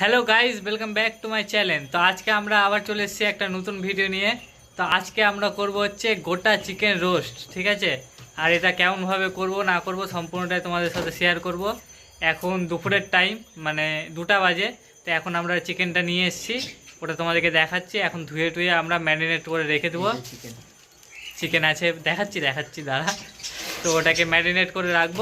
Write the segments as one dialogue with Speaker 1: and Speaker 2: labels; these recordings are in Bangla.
Speaker 1: Hello guys welcome back to my channel তো আজকে আমরা আবার চলে এসেছি একটা নতুন ভিডিও নিয়ে। তো আজকে আমরা করব হচ্ছে গোটা চিকেন রোস্ট ঠিক আছে? আর এটা কেমনভাবে করব না করব সম্পূর্ণটাই তোমাদের সাথে শেয়ার করব। এখন দুপুরের টাইম মানে দুটা বাজে। তো এখন আমরা চিকেনটা নিয়ে এসেছি। ওটা তোমাদেরকে দেখাচ্ছি। এখন ধুয়ে টুয়ে আমরা ম্যারিনেট করে রেখে দেবো। চিকেন আছে দেখাচ্ছি দেখাচ্ছি দাঁড়া। তো ওটাকে ম্যারিনেট করে রাখব।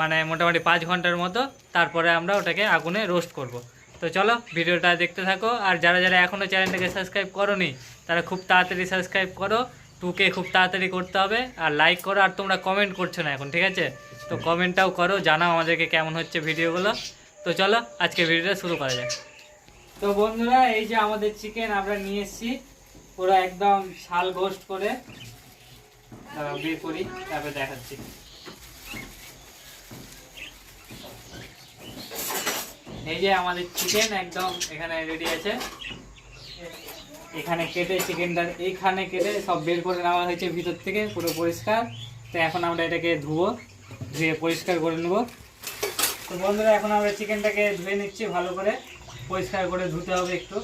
Speaker 1: মানে মোটামুটি পাঁচ ঘণ্টার মতো। তারপরে আমরা ওটাকে আগুনে রোস্ট করব। তো চলো ভিডিওটা দেখতে থাকো। আর যারা যারা এখনও চ্যানেলটাকে সাবস্ক্রাইব করোনি, তারা খুব তাড়াতাড়ি সাবস্ক্রাইব করো। টুকে খুব তাড়াতাড়ি করতে হবে। আর লাইক করো, আর তোমরা কমেন্ট করছ না এখন, ঠিক আছে? তো কমেন্টটাও করো, জানাও আমাদেরকে কেমন হচ্ছে ভিডিওগুলো। তো চলো আজকে ভিডিওটা শুরু করা যাক। তো বন্ধুরা, এই যে আমাদের চিকেন আমরা নিয়ে এসেছি। পুরো একদম শাল গোস্ট করে বের করি, তারপরে দেখাচ্ছি। এই যে আমাদের চিকেন একদম এখানে রেডি আছে। এখানে কেটে চিকেনটা এইখানে কেটে সব বের করে নেওয়া হয়েছে ভিতর থেকে, পুরো পরিষ্কার। তো এখন আমরা এটাকে ধুবো, ধুয়ে পরিষ্কার করে নেব। তো বন্ধুরা, এখন আমরা চিকেনটাকে ধুয়ে নিচ্ছি ভালো করে। পরিষ্কার করে ধুতে হবে একটু।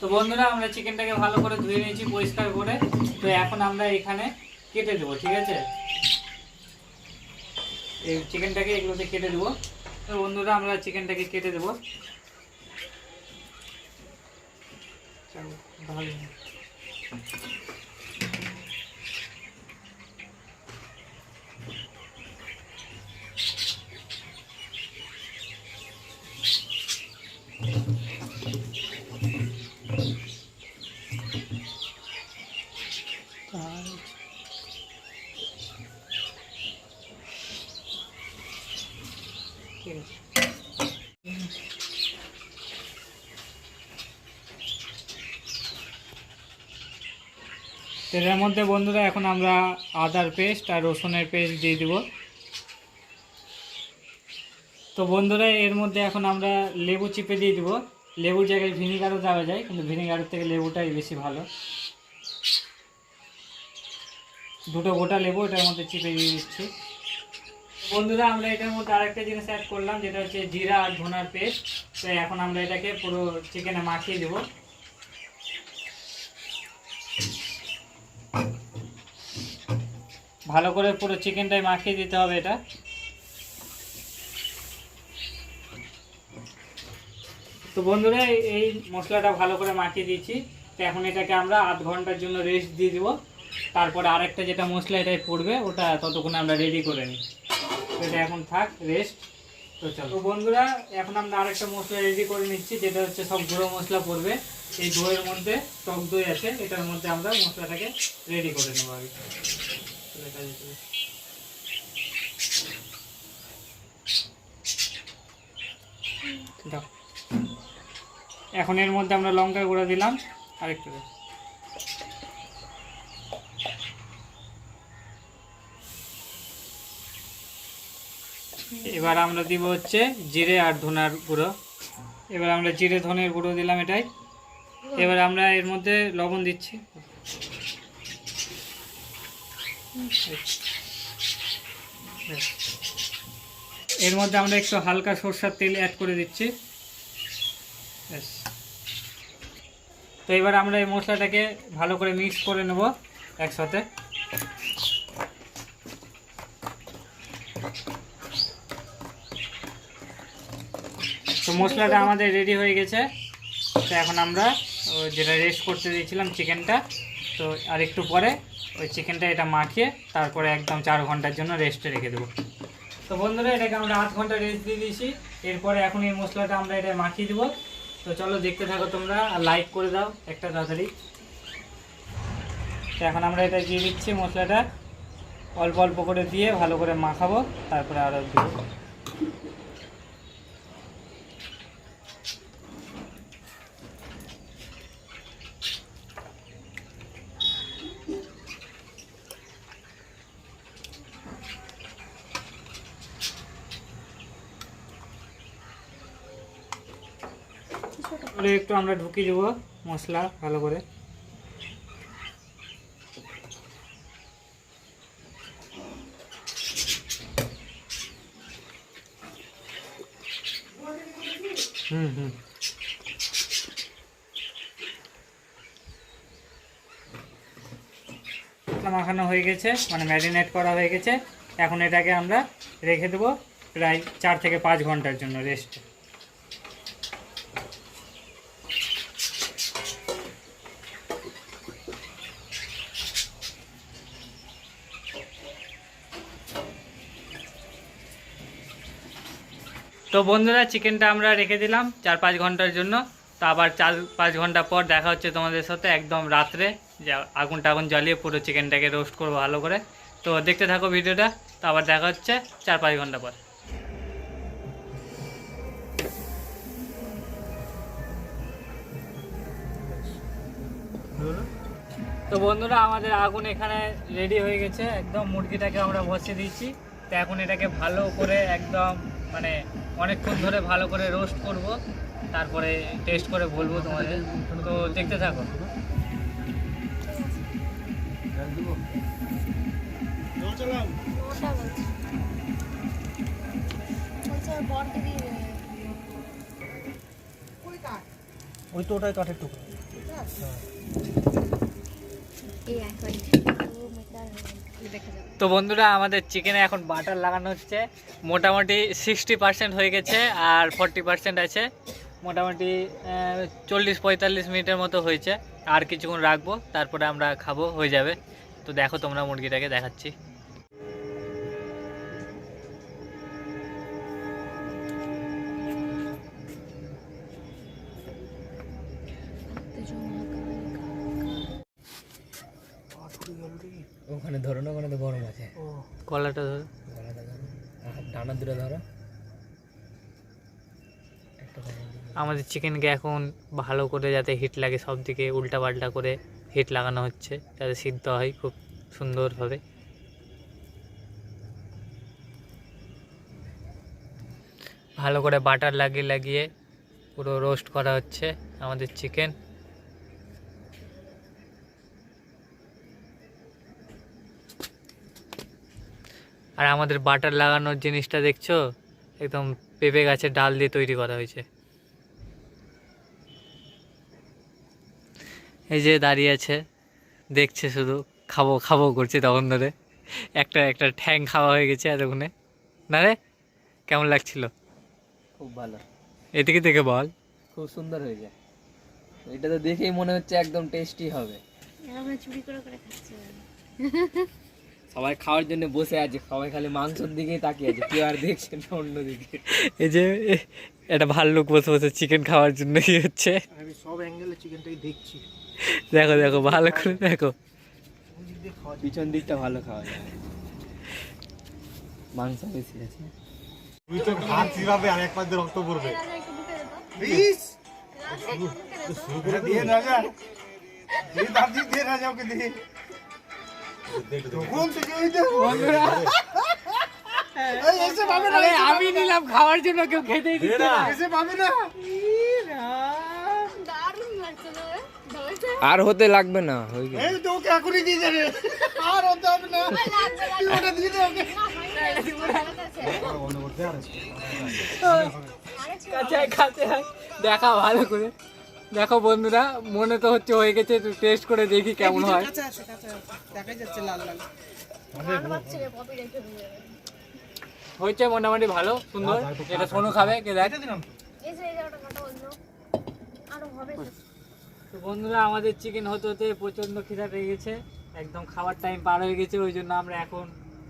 Speaker 1: তো বন্ধুরা, আমরা চিকেনটাকে ভালো করে ধুয়ে নিয়েছি পরিষ্কার করে। তো এখন আমরা এখানে কেটে দেবো, ঠিক আছে? এই চিকেনটাকে এগুলোতে কেটে দেবো। তো বন্ধুরা আমরা চিকেনটাকে কেটে দেবো চলো, ভালো। ঠিক আছে তেলের মধ্যে বন্ধুরা এখন আমরা আদার পেস্ট আর রসুনের পেস্ট দিয়ে দিব। তো বন্ধুরা এর মধ্যে এখন আমরা লেবু চিপে দিয়ে দিব। লেবুর জায়গায় ভিনিগারও দেওয়া যায়, কিন্তু ভিনিগারের থেকে লেবুটাই বেশি ভালো। দুটো গোটা লেবু এটার মধ্যে চিপে দিয়ে দিচ্ছি। বন্ধুরা আমরা এটার মধ্যে আরেকটা জিনিস অ্যাড করলাম, যেটা হচ্ছে জিরা আর ধনার পেস্ট। তো এখন আমরা এটাকে পুরো চিকেনে মাখিয়ে দেবো। ভালো করে পুরো চিকেনটাই মাখিয়ে দিতে হবে এটা। তো বন্ধুরা, এই- মশলাটা ভালো করে মাখিয়ে দিয়েছি। তো এখন এটাকে আমরা আধ ঘণ্টার জন্য রেস্ট দিয়ে দিব। তারপরে আরেকটা যেটা মশলা এটাই পড়বে, ওটা ততক্ষণে আমরা রেডি করে নিই। এটা এখন থাক রেস্ট তো চলো। তো বন্ধুরা, এখন আমরা আরেকটা মশলা রেডি করে নিচ্ছি, যেটা হচ্ছে সব গুঁড়ো মশলা পড়বে। এই দইয়ের মধ্যে টক দই আছে, এটার মধ্যে আমরা মশলাটাকে রেডি করে নেব আগে। এখন এর মধ্যে আমরা লঙ্কা গুঁড়ো দিলাম, আরেকটু। এবার আমরা দিব হচ্ছে জিরে আর ধনার গুঁড়ো। এবার আমরা জিরে ধনের গুঁড়ো দিলাম এটাই। এবার আমরা এর মধ্যে লবণ দিচ্ছি। এর মধ্যে আমরা একটু হালকা সরষার তেল অ্যাড করে দিচ্ছি। তো এবার আমরা এই মশলাটাকে ভালো করে মিক্স করে নেব একসাথে। তো মশলাটা আমাদের রেডি হয়ে গেছে। তো এখন আমরা যেটা রেস্ট করতে দিয়েছিলাম চিকেনটা তো আর একটু পরে ওই চিকেনটা এটা মাখিয়ে তারপরে একদম চার ঘণ্টার জন্য রেস্টে রেখে দেবো। তো বন্ধুরা, এটাকে আমরা আধ ঘণ্টা রেস্ট দিয়ে দিয়েছি। এরপরে এখন এই মশলাটা আমরা এটা মাখিয়ে দেবো। তো চলো দেখতে থাকো তোমরা আর লাইক করে দাও একটা তাড়াতাড়ি। তো এখন আমরা এটা দিয়ে দিচ্ছি মশলাটা। অল্প অল্প করে দিয়ে ভালো করে মাখাবো, তারপরে আরও দেবো। করে একটু আমরা ঢুকিয়ে দেবো মশলা ভালো করে।
Speaker 2: হুম হুম।
Speaker 1: মাখানো হয়ে গেছে মানে ম্যারিনেট করা হয়ে গেছে। এখন এটাকে আমরা রেখে দেবো প্রায় চার থেকে পাঁচ ঘণ্টার জন্য রেস্টে তো বন্ধুরা চিকেনটা আমরা রেখে দিলাম চার পাঁচ ঘণ্টার জন্য। তো আবার চার পাঁচ ঘণ্টা পর দেখা হচ্ছে তোমাদের সাথে একদম রাত্রে। যে আগুন টাগুন জ্বালিয়ে পুরো চিকেনটাকে রোস্ট করব ভালো করে। তো দেখতে থাকো ভিডিওটা, তো আবার দেখা হচ্ছে চার পাঁচ ঘণ্টা পর। তো বন্ধুরা, আমাদের আগুন এখানে রেডি হয়ে গেছে। একদম মুরগিটাকে আমরা বসিয়ে দিয়েছি। তো এখন এটাকে ভালো করে একদম মানে অনেকক্ষণ ধরে ভালো করে রোস্ট করব তারপরে টেস্ট করে বলব তোমাদের। তো দেখতে থাকো।
Speaker 2: ওই তো ওটাই কাঠের টুকরো।
Speaker 3: এই
Speaker 1: তো বন্ধুরা, আমাদের চিকেনে এখন বাটার লাগানো হচ্ছে। মোটামুটি সিক্সটি পার্সেন্ট হয়ে গেছে আর ফর্টি পার্সেন্ট আছে। মোটামুটি চল্লিশ পঁয়তাল্লিশ মিনিটের মতো হয়েছে। আর কিছুক্ষণ রাখব, তারপরে আমরা খাব, হয়ে যাবে। তো দেখো তোমরা মুরগিটাকে দেখাচ্ছি।
Speaker 4: দূরে ধরো।
Speaker 1: আমাদের চিকেনকে এখন ভালো করে যাতে হিট লাগে, সব দিকে উল্টা পাল্টা করে হিট লাগানো হচ্ছে, যাতে সিদ্ধ হয় খুব সুন্দরভাবে। ভালো করে বাটার লাগিয়ে লাগিয়ে পুরো রোস্ট করা হচ্ছে আমাদের চিকেন। আর আমাদের বাটার লাগানোর জিনিসটা দেখছ? একদম পেঁপে গাছের ডাল দিয়ে তৈরি করা হয়েছে। এই যে দাঁড়িয়ে আছে দেখছে শুধু খাব খাব করছে তখন ধরে। একটা একটা ঠ্যাং খাওয়া হয়ে গেছে এতক্ষণে। না রে কেমন লাগছিল?
Speaker 4: খুব ভালো।
Speaker 1: এদিকে থেকে বল।
Speaker 4: খুব সুন্দর হয়ে যায়। এটা তো দেখেই মনে হচ্ছে একদম টেস্টি হবে।
Speaker 3: আমরা চুরি করে করে খাচ্ছি।
Speaker 4: সবাই খাওয়ার জন্য বসে আছে সবাই খালি মাংসের দিকেই তাকিয়ে আছে কেউ আর দেখছে না অন্য দিকে।
Speaker 1: এই যে এটা ভাল্লুক বসে বসে চিকেন খাওয়ার জন্য কি হচ্ছে?
Speaker 2: আমি সব অ্যাঙ্গেলে চিকেনটাকে দেখছি।
Speaker 1: দেখো দেখো ভালো করে দেখো।
Speaker 2: দিয়ে
Speaker 4: পিছন দিকটা ভালো খাওয়া যায়। মাংস বেশি আছে।
Speaker 5: তুই তো ভাত কীভাবে আর এক পাশ দিয়ে রক্ত পড়বে।
Speaker 3: একটু
Speaker 5: প্লিজ
Speaker 3: একটু দেবো
Speaker 5: শুরু করে দিয়ে দাদি দিয়ে রাজা ওকে দিয়ে।
Speaker 1: আমি নিলাম খাওয়ার জন্য কেউ খেতেই দিচ্ছে না
Speaker 5: এসে পাবে না
Speaker 3: দারুণ লাগছে না রে? ধরেছে?
Speaker 4: আর হতে লাগবে না হয়ে গেল
Speaker 5: এই এখনই দিয়ে যাবে আর হতে হবে না
Speaker 3: ওই লাগবে, লাগবে।
Speaker 5: ওটা দিয়ে দে ওকে
Speaker 3: না, না, ঠিক আছে। আরেকটু
Speaker 1: কাছে কাছে দেখা ভালো করে দেখো বন্ধুরা মনে তো হচ্ছে হয়ে গেছে টেস্ট করে দেখি কেমন হয়। হয়েছে মোটামুটি ভালো সুন্দর। এটা সোনু খাবে কে দেখ।
Speaker 3: তো।
Speaker 1: বন্ধুরা আমাদের চিকেন হতে হতে প্রচণ্ড খিদা পেয়ে গেছে। একদম খাবার টাইম পার হয়ে গেছে ওই জন্য আমরা এখন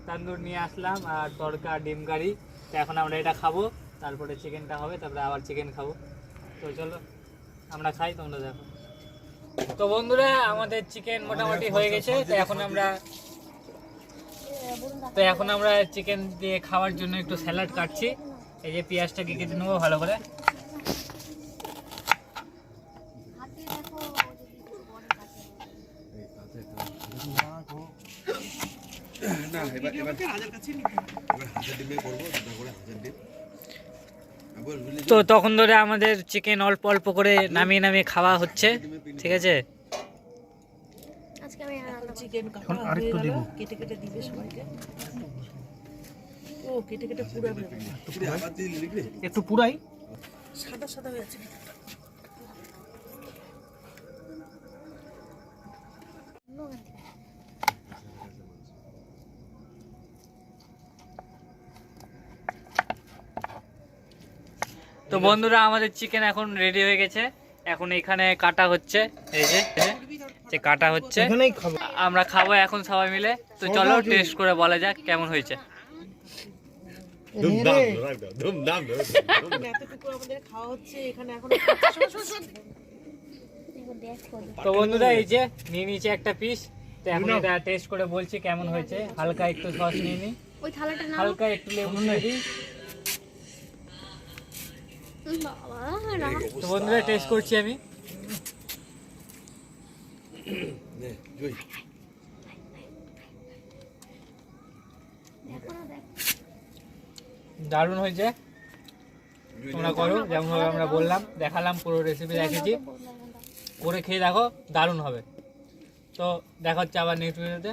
Speaker 1: তান্দুর নিয়ে আসলাম আর তড়কা ডিম কারি তো এখন আমরা এটা খাব তারপরে চিকেনটা হবে তারপরে আবার চিকেন খাব। তো চলো। আমরা খাই তোমরা দেখো। তো বন্ধুরা আমাদের চিকেন মোটামুটি হয়ে গেছে। তো এখন আমরা তো এখন আমরা চিকেন দিয়ে খাওয়ার জন্য একটু স্যালাড কাটছি। এই যে পেঁয়াজটাকে কেটে নেব ভালো করে।
Speaker 3: হাত দিয়ে দেখো, ও যদি কিছু বলে কাছে।
Speaker 1: তো তখন ধরে আমাদের চিকেন অল্প অল্প করে নামিয়ে নামিয়ে খাওয়া হচ্ছে ঠিক আছে?
Speaker 3: আজকে আমি আর রান্না করছি।
Speaker 6: চিকেন কাটা
Speaker 2: আরেকটু
Speaker 6: কেটে কেটে দিবে সবাইকে। ও কেটে কেটে পুরাবে।
Speaker 2: একটু পুরাই। সাদা সাদা হয়ে আছে।
Speaker 1: তো বন্ধুরা আমাদের চিকেন এখন রেডি হয়ে গেছে। এখন এখানে কাটা হচ্ছে। এই যে যে কাটা হচ্ছে। আমরা খাব এখন সবাই মিলে। তো চলো টেস্ট করে বলা যাক কেমন হয়েছে। তো বন্ধুরা এই যে নিয়ে নিয়েছে একটা পিস তো এখন এটা টেস্ট করে বলছি কেমন হয়েছে। হালকা একটু সস নিয়ে নিই
Speaker 3: ওই থালাটা নাও।
Speaker 1: হালকা একটু লেবু
Speaker 3: রাগ
Speaker 1: তো বন্ধুরা টেস্ট করছি আমি। দারুণ হয়েছে। তোমরা করো যেমন ভাবে আমরা বললাম দেখালাম পুরো রেসিপি দেখেছি করে খেয়ে দেখো দারুণ হবে। তো দেখা হচ্ছে আবার নেক্সট ভিডিওতে